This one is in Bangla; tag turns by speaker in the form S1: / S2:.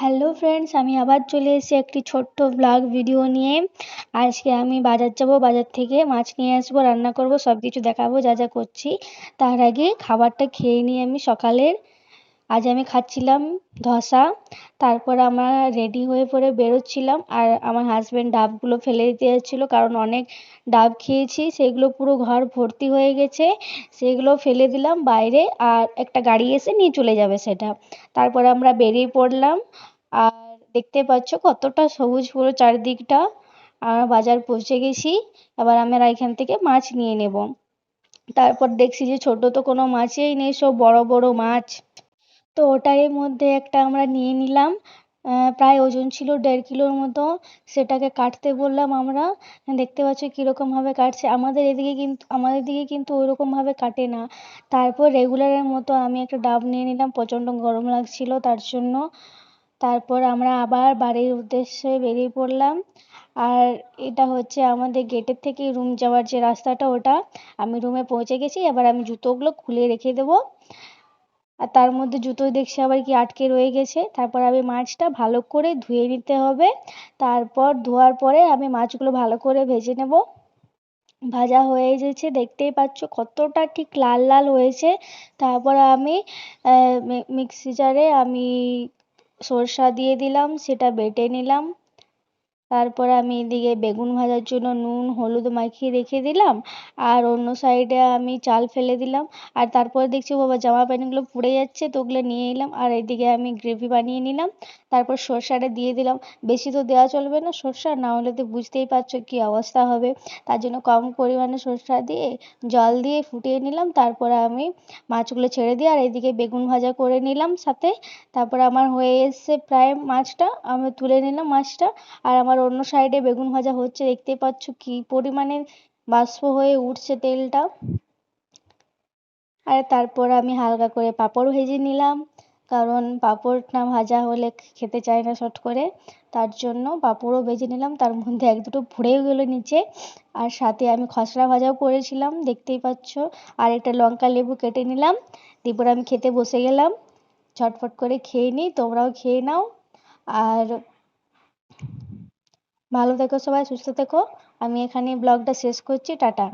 S1: হ্যালো ফ্রেন্ডস আমি আবার চলে এসেছি একটি ছোট্ট ব্লগ ভিডিও নিয়ে। আজকে আমি বাজার যাব, বাজার থেকে মাছ নিয়ে আসব, রান্না করব সব কিছু দেখাবো, যা যা করছি। তার আগে খাবারটা খেয়ে নিয়ে আমি সকালের। আজ আমি খাচ্ছিলাম ধসা, তারপর আমরা রেডি হয়ে পরে বেরোচ্ছিলাম আর আমার হাজব্যান্ড ডাবগুলো ফেলে দিতে যাচ্ছিল কারণ অনেক ডাব খেয়েছি, সেগুলো পুরো ঘর ভর্তি হয়ে গেছে, সেগুলো ফেলে দিলাম বাইরে আর একটা গাড়ি এসে নিয়ে চলে যাবে সেটা। তারপরে আমরা বেরিয়ে পড়লাম আর দেখতে পাচ্ছ কতটা সবুজ পুরো চারিদিকটা। আমরা বাজার পৌঁছে গেছি, এবার আমরা এখান থেকে মাছ নিয়ে নেব। তারপর দেখছি যে ছোট তো কোনো মাছই নেই, সব বড় বড় মাছ। তো ওটার মধ্যে একটা আমরা নিয়ে নিলাম। প্রায় ওজন ছিল দেড় কিলোর মতো। সেটাকে কাটতে বললাম আমরা। দেখতে পাচ্ছ কীরকমভাবে কাটছে। আমাদের এদিকে কিন্তু, আমাদের দিকে কিন্তু ওইরকমভাবে কাটে না। তারপর রেগুলারের মতো আমি একটা ডাব নিয়ে নিলাম। প্রচণ্ড গরম লাগছিল তার জন্য। তারপর আমরা আবার বাড়ির উদ্দেশ্যে বেরিয়ে পড়লাম। আর এটা হচ্ছে আমাদের গেটের থেকে রুম যাওয়ার যে রাস্তাটা ওটা। আমি রুমে পৌঁছে গেছি। এবার আমি জুতোগুলো খুলে রেখে দেবো। আর তার মধ্যে জুতো দেখছি আবার কি আটকে রয়ে গেছে। তারপর আমি মাছটা ভালো করে ধুয়ে নিতে হবে। তারপর ধোয়ার পরে আমি মাছগুলো ভালো করে ভেজে নেব। ভাজা হয়ে গেছে দেখতেই পাচ্ছ কতটা ঠিক লাল লাল হয়েছে। তারপর আমি মিক্সি জারে আমি সরষা দিয়ে দিলাম, সেটা বেটে নিলাম। তারপর আমি এদিকে বেগুন ভাজার জন্য নুন, হলুদ মাখিয়ে রেখে দিলাম। আর অন্য সাইডে আমি চাল ফেলে দিলাম। আর তারপরে দেখছি বাবা, জামা প্যান্টগুলো পুড়ে যাচ্ছে, তো ওগুলো নিয়ে এলাম। আর এদিকে আমি গ্রেভি বানিয়ে নিলাম। তারপর সর্ষাটা দিয়ে দিলাম। বেশি তো দেওয়া চলবে না সর্ষা, না হলে তো বুঝতেই পারছ কী অবস্থা হবে। তার জন্য কম পরিমাণে সর্ষা দিয়ে জল দিয়ে ফুটিয়ে নিলাম। তারপরে আমি মাছগুলো ছেড়ে দিয়ে আর এদিকে বেগুন ভাজা করে নিলাম সাথে। তারপরে আমার হয়ে এসছে প্রায় মাছটা। আমি তুলে নিলাম মাছটা। আর আমার অন্য সাইডে বেগুন ভাজা হচ্ছে দেখতে পাচ্ছ কি পরিমাণে বাষ্প হয়ে উঠছে তেলটা। আর তারপর আমি হালকা করে পাঁপড় ভেজে নিলাম, কারণ পাঁপড় না ভাজা হলে খেতে চায় না শট করে। তার জন্য পাঁপড়ও ভেজে নিলাম, তার মধ্যে এক দুটো পুড়েও গেলো নিচে। আর সাথে আমি খসড়া ভাজাও করেছিলাম, দেখতেই পাচ্ছ। আর একটা লঙ্কা লেবু কেটে নিলাম তারপর আমি খেতে বসে গেলাম। ঝটফট করে খেয়ে নিই তোমরাও খেয়ে নাও। আর ভালো থেকো সবাই সুস্থ থেকো। আমি এখানে ব্লগটা শেষ করছি টাটা।